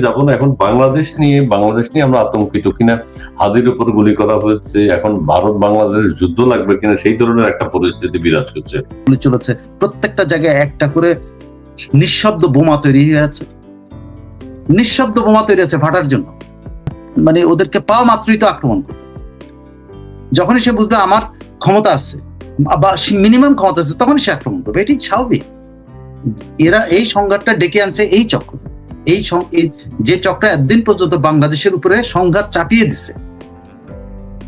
যাব না। এখন বাংলাদেশ নিয়ে বাংলাদেশ নিয়ে আমরা আতঙ্কিত কিনা? হাদির উপর গুলি করা হয়েছে। এখন ভারত বাংলাদেশের যুদ্ধ লাগবে কিনা? সেই ধরনের একটা পরিস্থিতি বিরাজ করছে। চলেছে। প্রত্যেকটা জায়গায় একটা করে নিঃশব্দ বোমা তৈরি হয়ে আছে নিঃশব্দ বোমা তৈরি আছে ফাটার জন্য। মানে ওদেরকে পাওয়া মাত্রই তো আক্রমণ করবে। যখনই সে বুঝবে আমার ক্ষমতা আছে, বা মিনিমাম ক্ষমতা আছে, তখনই সে আক্রমণ করবে। এটি স্বাভাবিক। এরা এই সংঘাতটা ডেকে আনছে এই চক্র। এই যে চক্র একদিন পর্যন্ত বাংলাদেশের উপরে সংঘাত চাপিয়ে দিছে।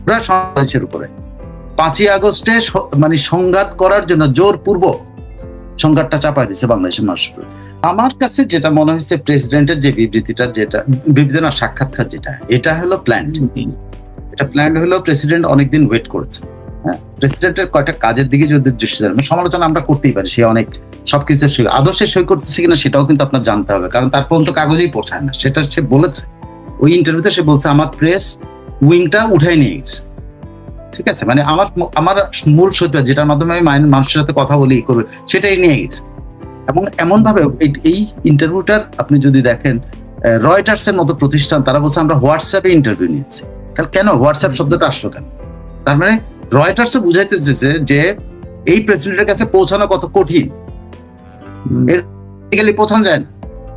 বাংলাদেশের উপরে। পাঁচই আগস্টে মানে সংঘাত করার জন্য জোর পূর্ব সংঘাতটা চাপাই দিচ্ছে বাংলাদেশের মানুষের উপরে। আমার কাছে যেটা মনে হয়েছে প্রেসিডেন্টের যে বিবৃতিটা যেটা বিবৃতি না সাক্ষাৎকার যেটা এটা হলো প্ল্যান এটা প্ল্যান হলো প্রেসিডেন্ট অনেকদিন ওয়েট করেছে। প্রেসিডেন্টের কয়টা কাজের দিকে যদি দৃষ্টি দেন মানে সমালোচনা আমরা করতেই পারি সে অনেক সবকিছু সই আদর্শে সই করতেছে কিনা সেটাও কিন্তু আপনার জানতে হবে কারণ তার পর্যন্ত কাগজেই পৌঁছায় না। সেটা সে বলেছে। ওই ইন্টারভিউতে সে বলছে আমার প্রেস উইংটা উঠাই নিয়ে গেছে। ঠিক আছে? মানে আমার আমার মূল সত্য যেটার মাধ্যমে আমি মানুষের সাথে কথা বলি করবে সেটাই নিয়ে গেছে। এবং এমন ভাবে এই- এই ইন্টারভিউটার আপনি যদি দেখেন রয়টার্স এর মতো প্রতিষ্ঠান তারা বলছে আমরা হোয়াটসঅ্যাপে ইন্টারভিউ নিয়েছি। তাহলে কেন? হোয়াটসঅ্যাপ শব্দটা আসলো কেন? তার মানে রয়টার্স বুঝাইতে চেয়েছে যে এই প্রেসিডেন্টের কাছে পৌঁছানো কত কঠিন। গেলে পৌঁছানো যায় না।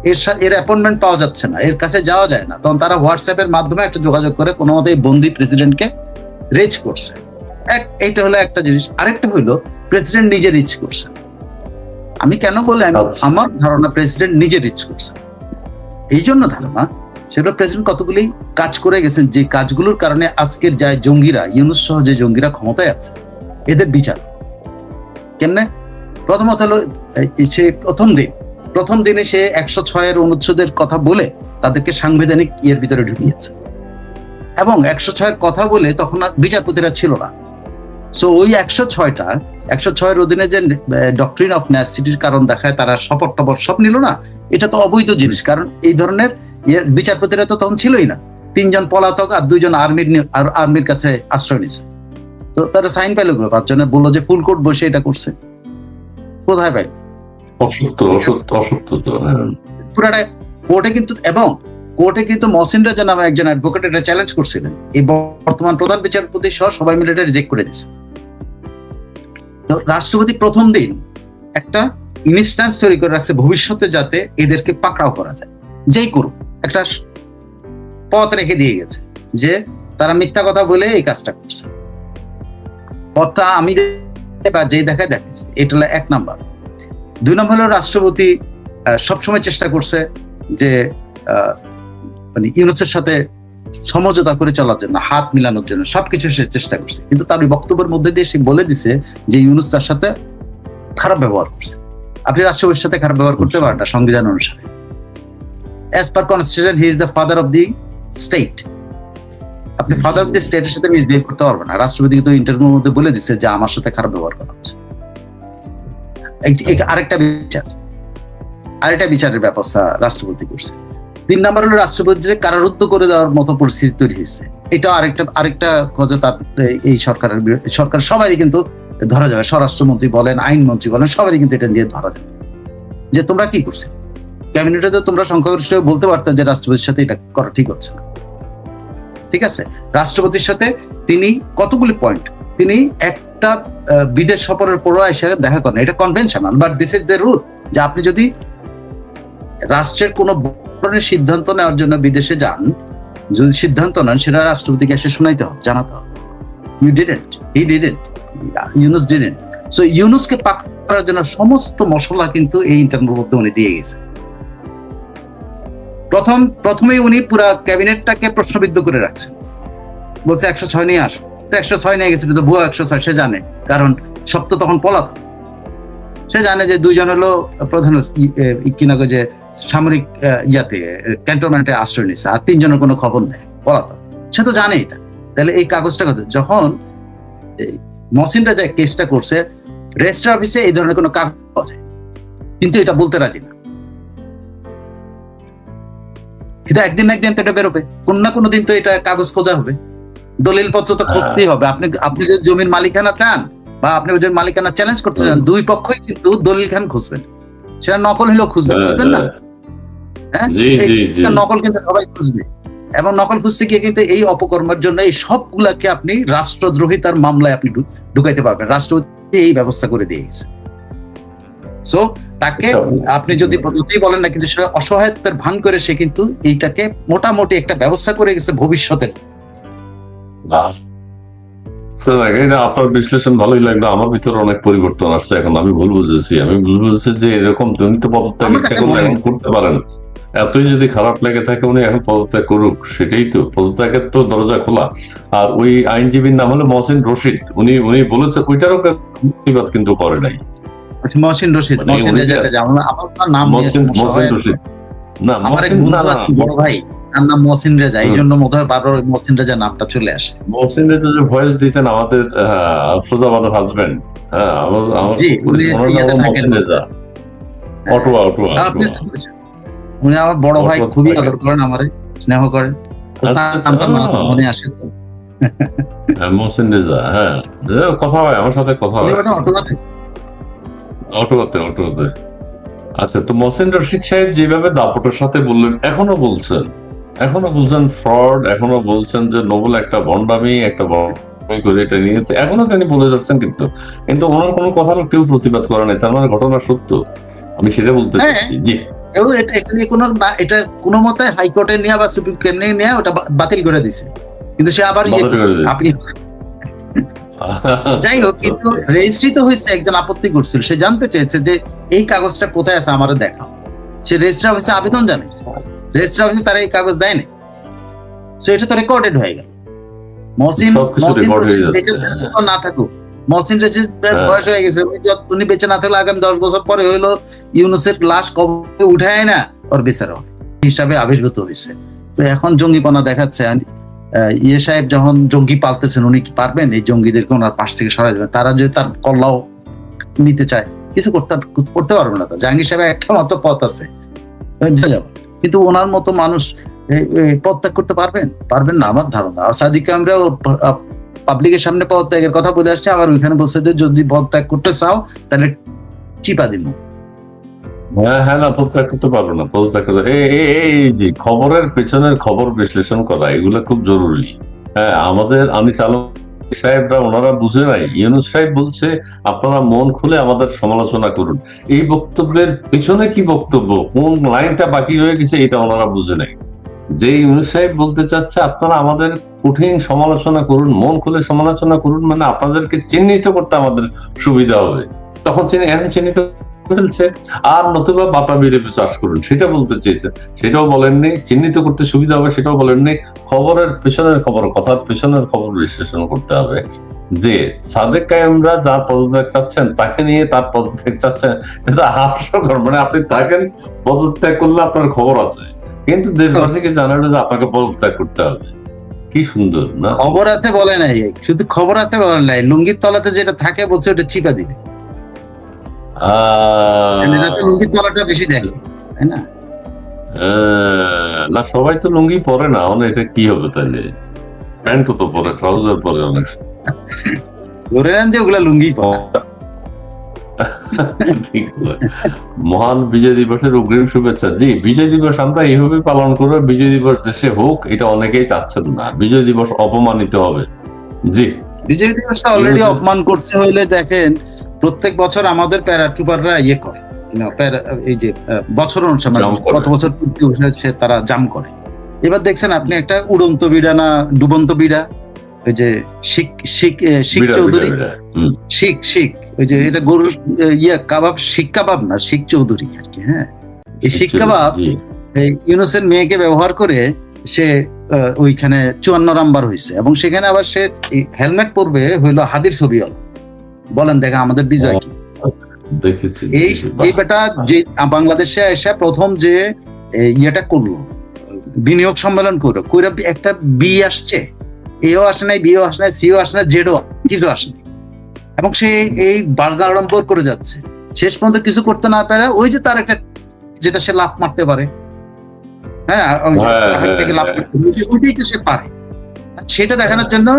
এর এর অ্যাপয়েন্টমেন্ট পাওয়া যাচ্ছে না এর কাছে যাওয়া যায় না। তখন তারা হোয়াটসঅ্যাপের মাধ্যমে একটা যোগাযোগ করে কোনো মতে এই বন্দি প্রেসিডেন্টকে রিচ করছে। এক এইটা হলো একটা জিনিস। আরেকটা হলো প্রেসিডেন্ট নিজে রিচ করছে আমি কেন বলে আমি আচ্ছা। আমার ধারণা প্রেসিডেন্ট নিজে রিচ করছে এই জন্য ধারণা সেগুলো প্রেসিডেন্ট কতগুলি কাজ করে গেছেন, যে কাজগুলোর কারণে আজকের যায় জঙ্গিরা, ইউনুস সহ যে জঙ্গিরা ক্ষমতায় আছে, এদের বিচার। কেমনে? প্রথমত হলো সে প্রথম দিন, প্রথম দিনে সে একশো ছয়ের অনুচ্ছেদের কথা বলে তাদেরকে সাংবিধানিক ইয়ের ভিতরে ঢুকিয়েছে। এবং একশো ছয়ের কথা বলে তখন আর বিচারপতিরা ছিল না। সো ওই একশো ছয়টা একশো ছয়ের অধীনে যে ডক্টরিন অফ ন্যাসিটির কারণ দেখায় তারা শপথ টপথ সব নিল না এটা তো অবৈধ জিনিস। কারণ এই ধরনের বিচারপতিরা তো তখন ছিলই না। তিনজন পলাতক আর দুইজন আর্মির আর্মির কাছে আশ্রয় নিছে। তো তারা সাইন পাইল পাঁচজনে বলল যে ফুল কোর্ট বসে এটা করছে। কোথায় পাইল? অসত্য অসত্য অসত্য। পুরাটা কোর্টে কিন্তু এবং কোর্টে কিন্তু মহসিন রাজা নামে একজন অ্যাডভোকেট এটা চ্যালেঞ্জ করছিলেন। এই বর্তমান প্রধান বিচারপতি সহ সবাই মিলে এটা রিজেক্ট করে দিয়েছে। রাষ্ট্রপতি প্রথম দিন একটা ইনস্ট্যান্স তৈরি করে রাখছে ভবিষ্যতে যাতে এদেরকে পাকড়াও করা যায়। যেই করুক, একটা পথ রেখে দিয়ে গেছে যে তারা মিথ্যা কথা বলে এই কাজটা করছে। পথটা আমি বা যেই দেখায় দেখাইছে, এটা হলো এক নাম্বার। দুই নম্বর হলো রাষ্ট্রপতি সবসময় চেষ্টা করছে যে মানে ইউনুসের সাথে সমঝোতা করে চলার জন্য, হাত মিলানোর জন্য, সবকিছু সে চেষ্টা করছে। কিন্তু তার ওই বক্তব্যের মধ্যে দিয়ে সে বলে দিছে যে ইউনুস তার সাথে খারাপ ব্যবহার করছে। আপনি রাষ্ট্রপতির সাথে খারাপ ব্যবহার করতে পারেন না সংবিধান অনুসারে। As per constitution he is the father of the state আপনি ফাদার অফ দি স্টেটের সাথে মিসবিহেভ করতে পারবেন না। রাষ্ট্রপতি কিন্তু ইন্টারভিউর মধ্যে বলে দিছে যে আমার সাথে খারাপ ব্যবহার করা হচ্ছে। আরেকটা বিচার। আরেকটা বিচারের ব্যবস্থা রাষ্ট্রপতি করছে। তিন নাম্বার হলো রাষ্ট্রপতিকে কারারুদ্ধ করে দেওয়ার মতো পরিস্থিতি তৈরি হয়েছে। এটা আরেকটা আরেকটা কথা তার, এই সরকারের সরকার সবারই কিন্তু ধরা যাবে। স্বরাষ্ট্রমন্ত্রী বলেন, আইনমন্ত্রী বলেন, সবারই কিন্তু এটা দিয়ে ধরা যাবে। যে তোমরা কি করছে? ক্যাবিনেটে তো তোমরা সংখ্যাগরিষ্ঠ বলতে পারতে যে রাষ্ট্রপতির সাথে এটা করা ঠিক হচ্ছে না। ঠিক আছে? রাষ্ট্রপতির সাথে তিনি কতগুলি পয়েন্ট তিনি একটা বিদেশ সফরের পরও এসে দেখা করেন। এটা conventional but this is the rule যে আপনি যদি রাষ্ট্রের কোনো ধরনের সিদ্ধান্ত নেওয়ার জন্য বিদেশে যান। যদি সিদ্ধান্ত নেন, সেটা রাষ্ট্রপতিকে এসে শোনাইতে হবে, জানাতে হবে। You didn't he didn't Yunus didn't so ইউনুসকে পাক করার জন্য সমস্ত মশলা কিন্তু এই ইন্টারভিউর মধ্যে উনি দিয়ে গেছেন। প্রথম, প্রথমেই উনি পুরা ক্যাবিনেটটাকে প্রশ্নবিদ্ধ করে রাখছেন। বলছে, একশো ছয় নিয়ে আসো। তো একশো ছয় নিয়ে গেছে কিন্তু ভুয়া একশো ছয়, সে জানে। কারণ সব তো তখন পলাতক। সে জানে যে দুইজন হলো প্রধান, ই- এ- ই- কিনা যে সামরিক ইয়াতে ক্যান্টনমেন্টে আশ্রয় নিচ্ছে আর তিনজনের কোনো খবর নেই পলাতক। সে তো জানে এটা। তাহলে এই কাগজটা কথা যখন মহসিনরা যে কেসটা করছে রেজিস্টার অফিসে এই ধরনের কোনো কাগজ পাওয়া যায়। কিন্তু এটা বলতে রাজি না। কিন্তু একদিন না একদিন তো এটা বেরোবে। কোন না কোনো দিন তো এটা কাগজ খোঁজা হবে। দলিল পত্র তো খুঁজতেই হবে। আপনি আপনি যদি জমির মালিকানা চান বা আপনি যদি মালিকানা চ্যালেঞ্জ করতে চান দুই পক্ষই কিন্তু দলিল খান খুঁজবেন। সেটা নকল হলেও খুঁজবেন হ্যাঁ, খুঁজবেন না। হ্যাঁ। নকল কিন্তু সবাই খুঁজবে। এবং নকল খুঁজতে গিয়ে কিন্তু এই অপকর্মের জন্য এই সবগুলাকে আপনি রাষ্ট্রদ্রোহিতার মামলায় আপনি ঢুকাইতে পারবেন। রাষ্ট্রপতি এই ব্যবস্থা করে দিয়ে গেছে। সো তাকে আচ্ছা। আপনি যদি যতই বলেন না কিন্তু সে অসহায়ত্বের ভান করে সে কিন্তু এইটাকে মোটামুটি একটা ব্যবস্থা করে গেছে ভবিষ্যতের। আপনার বিশ্লেষণ ভালোই লাগল। আমার ভিতরে অনেক পরিবর্তন আসছে। এখন আমি ভুল বুঝেছি। আমি ভুল বুঝেছি যে এরকম উনি তো পদত্যাগ ইচ্ছা করলে এখন করতে পারেন। এতই যদি খারাপ লেগে থাকে উনি এখন পদত্যাগ করুক সেটাই তো। পদত্যাগের তো দরজা খোলা। আর ওই আইনজীবীর নাম হলো মহসিন রশিদ। উনি উনি বলেছে ওইটারও প্রতিবাদ কিন্তু করে নাই। মহসিন রশিদ মহসিন উনি রেজা যে- টেজা, আমার আমার নাম মহসিন সমস্যা মহসিন হয়। রশিদ। না আমার এক বন্ধু না না। আছে বড় ভাই তার নাম মহসিন রেজা। এই জন্য মনে হয় বারবার ওই মহসিন রেজা নামটা চলে আসে। মহসিন রেজা যে ভয়েস দিতেন আমাদের হাজবেন্ড হ্যাঁ আমার আমার রেজা। অটোয়া অটোয়া উনি আমার বড় ভাই খুবই আদর করেন আমারে স্নেহ করেন। আচ্ছা। মনে আসে তো। হ্যাঁ, রেজা হ্যাঁ। কথা হয় আমার সাথে কথা হয়। অটোতে। অটোতে আচ্ছা তো মহসিন রশিদ সাহেব যেভাবে দাপটের সাথে বললেন এখনও বলছেন। এখনও বলছেন ফ্রড এখনও বলছেন যে নোবেল একটা বন্ডামি একটা করে এটা নিয়েছে। এখনও তিনি বলে যাচ্ছেন কিন্তু কিন্তু ওনার কোনো কথা কেউ প্রতিবাদ করে নাই তার মানে ঘটনা সত্য। আমি সেটা বলতে হ্যাঁ। চাচ্ছি জি। কেউ এটা এটা নিয়ে কোনো এটা কোনো মতে হাইকোর্টে নিয়ে বা সুপ্রিম কোর্টে নিয়ে ওটা বাতিল করে দিছে। কিন্তু সে আবার ইয়ে। আপনি যাই হোক কিন্তু রেজিস্ট্রি তো হয়েছে একজন আপত্তি করছিল। সে জানতে চেয়েছে যে এই কাগজটা কোথায় আছে আমারে দেখাও সে রেজিস্ট্রি অফিসে আবেদন জানিয়েছে রেজিস্ট্রি অফিসে তারা এই কাগজ দেয়নি। সো এটা তো রেকর্ডেড হয়ে গেল। মহসিন মহসিন না থাকুক মহসিন রশিদ হ্যাঁ। বয়স হয়ে গেছে। উনি বেঁচে না থাকলে আগামী দশ বছর পরে হইল ইউনুসের লাশ কবে উঠায় না ওর বিচার হবে। হিসাবে আবির্ভূত হয়েছে। তো এখন জঙ্গিপনা দেখাচ্ছে। ইয়ে সাহেব যখন জঙ্গি পালতেছেন উনি কি পারবেন? এই জঙ্গিদেরকে ওনার পাশ থেকে সরাই দেবেন। তারা যদি তার কল্লাও নিতে চায় কিছু করতে করতে পারবে না তো। জাহাঙ্গীর সাহেবের একটা মাত্র পথ আছে। কিন্তু ওনার মতো মানুষ পদত্যাগ করতে পারবেন? পারবেন না আমার ধারণা। সাদিক কামরা পাবলিকের সামনে পদত্যাগের কথা বলে আসছে, আবার ওইখানে বলছে যে, যদি পদত্যাগ করতে চাও, তাহলে চিপা দিব। হ্যাঁ হ্যাঁ না, পদত্যাগ করতে পারব না, পদত্যাগ করতে এই যে খবরের পেছনের খবর বিশ্লেষণ করা, এগুলো খুব জরুরি। হ্যাঁ আমাদের আনিস আলম সাহেবরা, ওনারা বুঝে নাই। ইউনুস সাহেব বলছে, আপনারা মন খুলে আমাদের সমালোচনা করুন। এই বক্তব্যের পেছনে কি বক্তব্য? কোন লাইনটা বাকি রয়ে গেছে, এটা ওনারা বুঝে নাই। যে ইউনুস বলতে চাচ্ছে, আপনারা আমাদের কঠিন সমালোচনা করুন, মন খুলে সমালোচনা করুন মানে আপনাদেরকে চিহ্নিত করতে আমাদের সুবিধা হবে। তখন এখন চিহ্নিত ফেলছে, আর নতুবা বাপা বিরেপি চাষ করুন, সেটা বলতে চেয়েছেন সেটাও বলেননি, চিহ্নিত করতে সুবিধা হবে, সেটাও বলেননি। খবরের পেছনের খবর, কথার পেছনের খবর বিশ্লেষণ করতে হবে যে সাদেক কায়েমরা যার পদত্যাগ চাচ্ছেন, তাকে নিয়ে তার পদত্যাগ চাচ্ছেন, এটা হাস্যকর মানে আপনি থাকেন, পদত্যাগ করলে আপনার খবর আছে। কিন্তু দেশবাসীকে জানানো যে আপনাকে পদত্যাগ করতে হবে। কি সুন্দর না? খবর আছে বলে নাই। শুধু খবর আছে বলে নাই। লুঙ্গির তলাতে যেটা থাকে বলছে ওটা চিপা দিবে। লুঙ্গির তলাটা বেশি দেখে তাই না? আহ, না সবাই তো লুঙ্গি পরে না। মানে এটা কি হবে তাহলে? প্যান্টও তো পরে ট্রাউজার পরে অনেক। ধরে নেন যে ওগুলা লুঙ্গি পরা। মহান বিজয় দিবসের অগ্রিম শুভেচ্ছা। জি বিজয় দিবস আমরা এইভাবে পালন করব বিজয় দিবস দেশে হোক এটা অনেকেই চাচ্ছেন না। বিজয় দিবস অপমানিত হবে। জি। বিজয় দিবসটা অলরেডি অপমান করছে হইলে দেখেন প্রত্যেক বছর আমাদের প্যারাট্রুপাররা ইয়ে করে। প্যারা- এই যে বছর অনুসারে। কত বছর তারা জাম করে। এবার দেখছেন আপনি একটা উড়ন্ত বিড়া না ডুবন্ত বিড়া? ওই যে শিখ শিখ শিখ চৌধুরী? শিখ শিখ ওই যে এটা গরুর ইয়ে কাবাব শিখ কাবাব না শিখ চৌধুরী আর কি হ্যাঁ? এই শিখ কাবাব জি, এই ইউনুসের মেয়েকে ব্যবহার করে সে ওইখানে চুয়ান্ন নাম্বার হয়েছে এবং সেখানে আবার সে হেলমেট পরবে হইল হাদির ছবি হল বলেন দেখা আমাদের বিজয় কি। এই এই বেটা যে বাংলাদেশে এসে প্রথম যে ইয়েটা করল বিনিয়োগ সম্মেলন করল কইরা একটা বি আসছে এও আসে নাই বিও আসে নাই সিও আসে নাই জেডও কিছু আসে নাই। এবং সে এই বার্গাড়ম্বর করে যাচ্ছে। শেষ পর্যন্ত কিছু করতে না পারে ওই যে তার একটা যেটা সে লাভ মারতে পারে। হ্যাঁ হ্যাঁ, পাহাড় থেকে লাভ হ্যাঁ। ওইটাই তো সে পারে। সেটা দেখানোর জন্য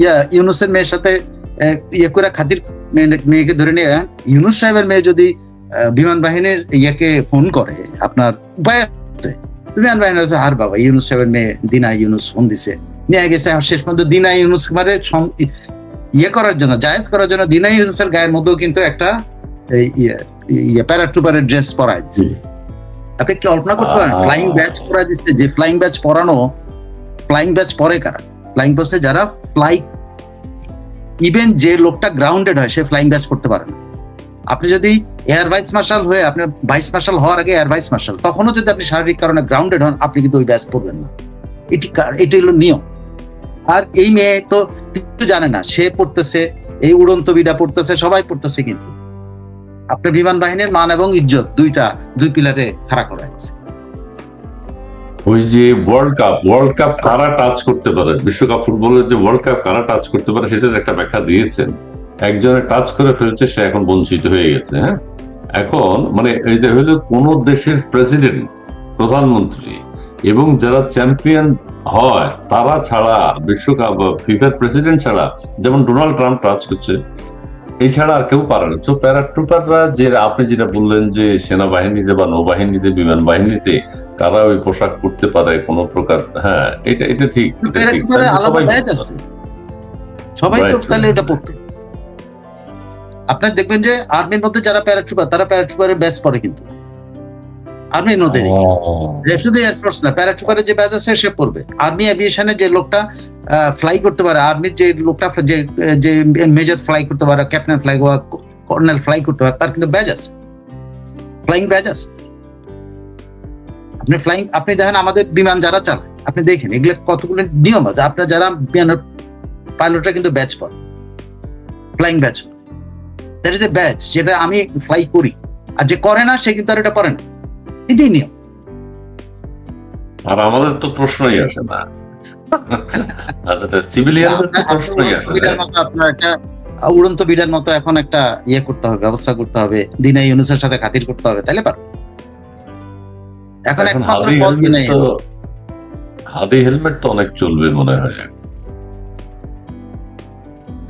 ইয়া ইউনুসের মেয়ের সাথে ইয়ে করে খাতির মেয়েকে ধরে নিয়ে ইউনুস সাহেবের মেয়ে যদি বিমান বাহিনীর ইয়াকে ফোন করে আপনার উপায় আছে? বিমান বাহিনী হচ্ছে আর বাবা ইউনুস সাহেবের মেয়ে দিনা ইউনুস ফোন দিছে। নিয়ে গেছে। শেষ পর্যন্ত দিনা ইউনুস মানে ইয়ে করার জন্য জায়েজ করার জন্য দিনা ইউনুসের গায়ের মধ্যেও কিন্তু একটা ইয়ে ইয়ে প্যারাট্রুপারের ড্রেস পরায় দিছে। আপনি কি কল্পনা করতে পারেন ফ্লাইং ব্যাচ পরা দিচ্ছে যে ফ্লাইং ব্যাচ পরানো ফ্লাইং ব্যাচ পরে কারা? ফ্লাইং ব্যাচে যারা ফ্লাই ইভেন যে লোকটা গ্রাউন্ডেড হয় সে ফ্লাইং ব্যাচ করতে পারে না। আপনি যদি এয়ার ভাইস মার্শাল হয়ে আপনি ভাইস মার্শাল হওয়ার আগে এয়ার ভাইস মার্শাল তখনও যদি আপনি শারীরিক কারণে গ্রাউন্ডেড হন আপনি কিন্তু ওই ব্যাচ করবেন না। এটি এটি হলো নিয়ম। আর এই মেয়ে তো কিছু জানে না, সে পড়তেছে, এই উড়ন্ত বিডা পড়তেছে, সবাই পড়তেছে কিন্তু। আপনার বিমান বাহিনীর মান এবং ইজ্জত দুইটা, দুই পিলারে খাড়া করা হয়েছে। ওই যে ওয়ার্ল্ড কাপ ওয়ার্ল্ড কাপ কারা টাচ করতে পারে? বিশ্বকাপ ফুটবলের যে ওয়ার্ল্ড কাপ কারা টাচ করতে পারে, সেটার একটা ব্যাখ্যা দিয়েছেন। একজনে টাচ করে ফেলছে, সে এখন বঞ্চিত হয়ে গেছে হ্যাঁ? এখন মানে এই যে হলো কোন দেশের প্রেসিডেন্ট প্রধানমন্ত্রী এবং যারা চ্যাম্পিয়ন হয় তারা ছাড়া বিশ্বকাপ ফিফার প্রেসিডেন্ট ছাড়া যেমন ডোনাল্ড ট্রাম্প টাচ করছে এছাড়া আর কেউ পারে না। তো প্যারাট্রুপাররা যে আপনি যেটা বললেন যে সেনাবাহিনীতে বা নৌবাহিনীতে বিমান বাহিনীতে কারা ওই পোশাক করতে পারে কোন প্রকার হ্যাঁ এটা এটা ঠিক সবাই তো তাহলে এটা পড়তো আপনার দেখবেন যে আর্মির মধ্যে যারা প্যারাট্রুপার তারা প্যারাট্রুপারের ব্যাচ পরে কিন্তু। মধ্যে ও, শুধু এয়ারফোর্স না প্যারাট্রুপারের যে ব্যাচ আছে সে পড়বে। আর্মি এভিয়েশনে যে লোকটা ফ্লাই করতে পারে আর্মির যে লোকটা যে যে মেজর ফ্লাই করতে পারে ক্যাপ্টেন ফ্লাই বা কর্নেল ফ্লাই করতে পারে তার কিন্তু ব্যাচ আছে। ফ্লাইং ব্যাচ আছে। আপনি ফ্লাইং আপনি দেখেন আমাদের বিমান যারা চালায় আপনি দেখেন এগুলো কতগুলো নিয়ম আছে। আপনার যারা বিমানের পাইলটরা কিন্তু ব্যাচ পড়ে। Flying badge that is a badge যেটা আমি ফ্লাই করি। আর যে করে না সে কিন্তু আর এটা করে না। এটাই নিয়ম। আর আমাদের তো প্রশ্নই আসে না। আচ্ছা উড়ন্ত বিড়ার মতো এখন একটা ইয়ে করতে হবে ব্যবস্থা করতে হবে দিনে ইউনুসের সাথে খাতির করতে হবে তাহলে পারবে। এখন এখন একমাত্র হাদি পথ হেলমেট তো হাদি হেলমেট তো অনেক চলবে মনে হয়।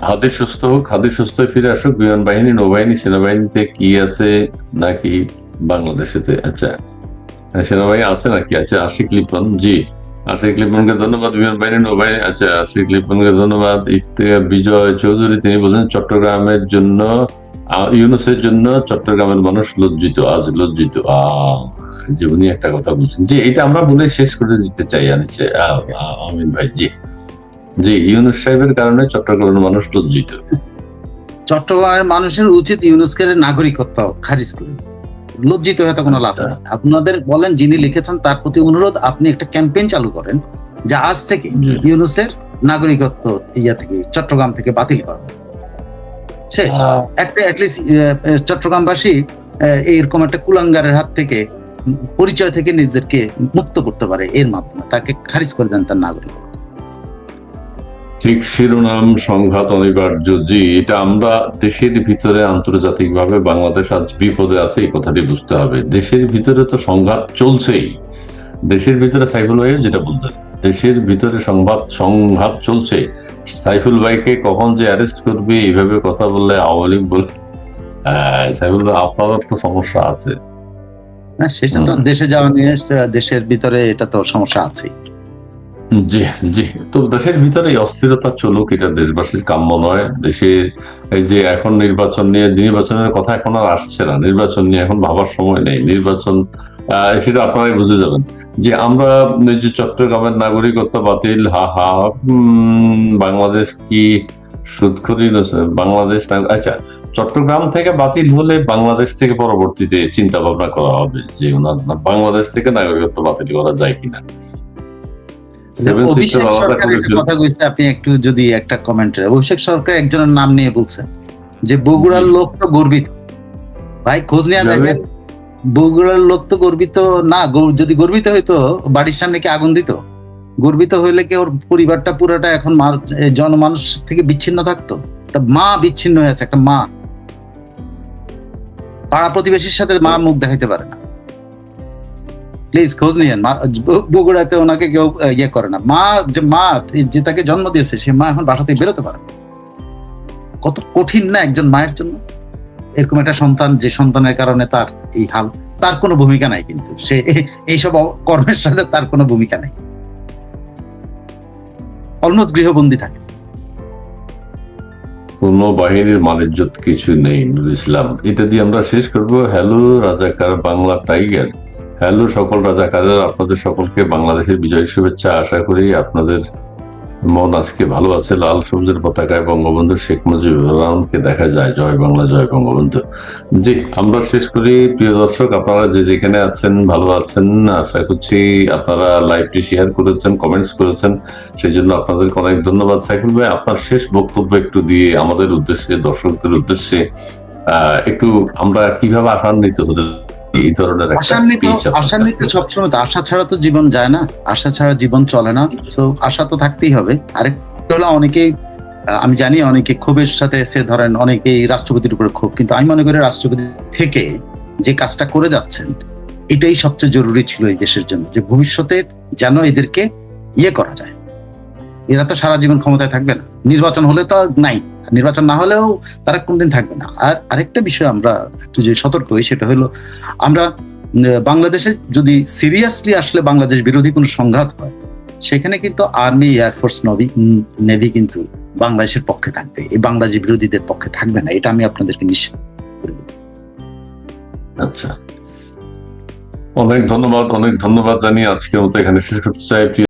হাদি সুস্থ হোক হাদি সুস্থ ফিরে আসুক বিমান বাহিনী নৌবাহিনী সেনাবাহিনীতে কি আছে নাকি বাংলাদেশেতে? আচ্ছা সেনাবাহিনী আছে নাকি? আচ্ছা আশিক লিপন, জি। আশিক লিপনকে ধন্যবাদ, বিমান বাহিনী নৌবাহিনী। আচ্ছা আশিক লিপনকে ধন্যবাদ, ইফতেখার বিজয় চৌধুরী, তিনি বলেন চট্টগ্রামের জন্য ইউনুসের জন্য চট্টগ্রামের মানুষ লজ্জিত, আজ লজ্জিত। যে একটা কথা বলছেন। যে এটা আমরা বলে শেষ করে দিতে চাই আনিসে আমিন ভাই, জি। জি, ইউনুস সাহেবের কারণে চট্টগ্রামের মানুষ লজ্জিত। চট্টগ্রামের মানুষের উচিত ইউনুসকে নাগরিকত্ব, খারিজ করে দেওয়া। লজ্জিত হয়ে তো কোনো লাভ নেই। আপনাদের বলেন যিনি লিখেছেন তার প্রতি অনুরোধ আপনি একটা ক্যাম্পেইন চালু করেন যা আজ থেকে ইউনুসের নাগরিকত্ব ইয়া থেকে চট্টগ্রাম থেকে বাতিল করা। শেষ। একটা অ্যাটলিস্ট চট্টগ্রামবাসী আহ, এরকম একটা কুলাঙ্গারের হাত থেকে পরিচয় থেকে নিজেদেরকে মুক্ত করতে পারে এর মাধ্যমে। তাকে খারিজ করে দেন তার নাগরিক। ঠিক শিরোনাম সংঘাত অনিবার্য। জি এটা আমরা দেশের ভিতরে আন্তর্জাতিকভাবে বাংলাদেশ আজ বিপদে আছে এই কথাটি বুঝতে হবে। দেশের ভিতরে তো সংঘাত চলছেই। দেশের ভিতরে সাইফুল ভাই যেটা বললেন দেশের ভিতরে সংঘাত সংঘাত চলছে। সাইফুল ভাইকে কখন যে অ্যারেস্ট করবে এইভাবে কথা বললে আওয়ামী লীগ বল সাইফুল ভাই আপনার তো সমস্যা আছে। না সেটা তো দেশে যাওয়া নিয়ে দেশের ভিতরে এটা তো সমস্যা আছে জি জি। তো দেশের ভিতরে অস্থিরতা চলুক এটা দেশবাসীর কাম্য নয়। দেশের এই যে এখন নির্বাচন নিয়ে, নির্বাচনের কথা এখন আর আসছে না। নির্বাচন নিয়ে এখন ভাবার সময় নেই। নির্বাচন সেটা আপনারাই বুঝে যাবেন। যে আমরা যে চট্টগ্রামের নাগরিকত্ব বাতিল, হা হা বাংলাদেশ কি সুদখুরি বাংলাদেশ আচ্ছা চট্টগ্রাম থেকে বাতিল হলে বাংলাদেশ থেকে পরবর্তীতে চিন্তা ভাবনা করা হবে যে বাংলাদেশ থেকে নাগরিকত্ব বাতিল করা যায় কিনা। অভিষেক কথা কইছে আপনি একটু যদি একটা কমেন্ট অভিষেক সরকার একজনের নাম নিয়ে বলছেন যে বগুড়ার লোক তো গর্বিত। ভাই খোঁজ নিয়ে? দেখেন বগুড়ার লোক তো গর্বিত না যদি গর্বিত হইতো বাড়ির সামনে কি আগুন দিত? গর্বিত হইলে কি ওর পরিবারটা পুরোটা এখন জনমানুষ থেকে বিচ্ছিন্ন থাকতো? মা বিচ্ছিন্ন হয়ে আছে একটা মা। পাড়া প্রতিবেশীর সাথে মা মুখ দেখাইতে পারে না। প্লিজ খোঁজ নিয়েন। মা- বগুড়াতে ওনাকে কেউ ইয়ে করে না। মা, যে মা যে তাকে জন্ম দিয়েছে, সে মা এখন বাসা থেকে বেরোতে পারে। কত কঠিন না একজন মায়ের জন্য। এরকম একটা সন্তান, যে সন্তানের কারণে তার এই হাল, তার কোনো ভূমিকা নাই কিন্তু। সে এইসব কর্মের সাথে তার কোনো ভূমিকা নাই। অলমোস্ট গৃহবন্দী থাকে। কোন বাহিনীর মানিজ্যত কিছু নেই নুর ইসলাম। এটা দিয়ে আমরা শেষ করব। হ্যালো, রাজাকার বাংলা টাইগার। হ্যালো সকল রাজাকারের আপনাদের সকলকে বাংলাদেশের বিজয় শুভেচ্ছা। আশা করি আপনাদের মন আজকে ভালো আছে। লাল সবুজের পতাকায় বঙ্গবন্ধু শেখ মুজিবুর রহমানকে দেখা যায়। জয় বাংলা জয় বঙ্গবন্ধু। জি আমরা শেষ করি। প্রিয় দর্শক আপনারা যে যেখানে আছেন ভালো আছেন আশা করছি আপনারা লাইভটি শেয়ার করেছেন কমেন্টস করেছেন সেই জন্য আপনাদেরকে অনেক ধন্যবাদ। সাইকুল ভাই আপনার শেষ বক্তব্য একটু দিয়ে আমাদের উদ্দেশ্যে দর্শকদের উদ্দেশ্যে আহ, একটু আমরা কীভাবে আশান্বিত হতে এই ধরনের আশান্বিত কাছে। সবসময় আশা ছাড়া তো জীবন যায় না। আশা ছাড়া জীবন চলে না। তো আশা তো থাকতেই হবে। আরেকটা হলো অনেকেই আমি জানি অনেকে ক্ষোভের সাথে এসে ধরেন অনেকেই রাষ্ট্রপতির উপরে ক্ষোভ কিন্তু আমি মনে করি রাষ্ট্রপতি থেকে যে কাজটা করে যাচ্ছেন এটাই সবচেয়ে জরুরি ছিল এই দেশের জন্য যে ভবিষ্যতে যেন এদেরকে ইয়ে করা যায়। এরা তো সারা জীবন ক্ষমতায় থাকবে না। নির্বাচন হলে তো নাই। নির্বাচন না হলেও তারা কোনদিন থাকবে না। আর আরেকটা বিষয় আমরা একটু যে সতর্ক হই, সেটা হলো আমরা বাংলাদেশে যদি সিরিয়াসলি আসলে বাংলাদেশ বিরোধী কোনো সংঘাত হয়, সেখানে কিন্তু আর্মি এয়ারফোর্স নভি নেভি কিন্তু বাংলাদেশের পক্ষে থাকবে। এই বাংলাদেশ বিরোধীদের পক্ষে থাকবে না। এটা আমি আপনাদেরকে নিশ্চিত আচ্ছা। অনেক ধন্যবাদ অনেক ধন্যবাদ জানিয়ে আজকের মতো এখানে শেষ করতে চাই।